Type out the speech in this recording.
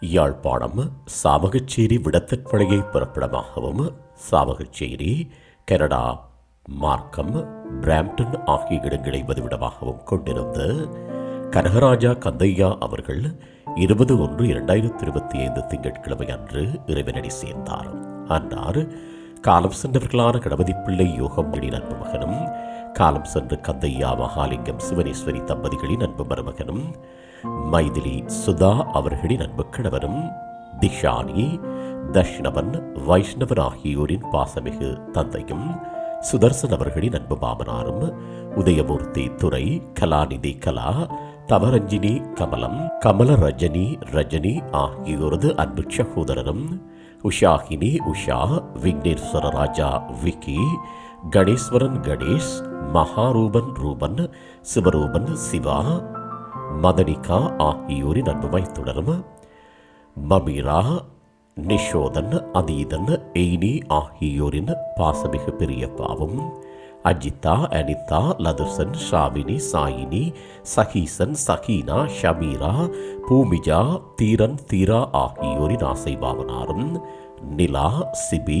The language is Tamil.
யாழ்ப்பாணம் சாவகச்சேரி விடத்தற்பழையை பிறப்பிடமாகவும் சாவகச்சேரி கனடா மார்க்கம் பிராம்டன் ஆகிய இடங்களை வதிவிடமாகவும் கொண்டிருந்த கனகராஜா கந்தையா அவர்கள் இருபது ஒன்று இரண்டாயிரத்தி இருபத்தி ஐந்து திங்கட்கிழமை அன்று இறைவனடி சேர்ந்தார். அன்னார் காலம் சென்றவர்களான கணபதி பிள்ளை யோகம் அன்பு மகனும் காலம் சென்று கந்தையா மகாலிங்கம் சிவனேஸ்வரி தம்பதிகளின் அன்பு மருமகனும் மைதிலி சுதா அவர்களின் அன்பு கணவரும் திஷானி தஷ்ணவன் வைஷ்ணவன் ஆகியோரின் பாசமிகு தந்தையும் சுதர்சன் அவர்களின் அன்பு மாமனாரும் உதயமூர்த்தி துறை கலாநிதி கலா தவரஞ்சினி கமலம் கமல ரஜினி ரஜினி ஆகியோரது அன்பு சகோதரரும் உஷாகினி உஷா விக்னேஸ்வர ராஜா விக்கி கணேஸ்வரன் கணேஷ் மகாரூபன் ரூபன் சிவரூபன் சிவா மதனிகா ஆகியோரின் அன்புமாய் தொடரும். மமீரா நிஷோதன் அதீதன் எய்னி ஆகியோரின் பாசமிகு பெரியப்பாவும் அஜிதா அனிதா லதுசன் ஷாவினி சாயினி சஹீசன் சகீனா ஷமீரா பூமிஜா தீரன் தீரா ஆகியோரின் ஆசை பாவனாரும் நிலா சிபி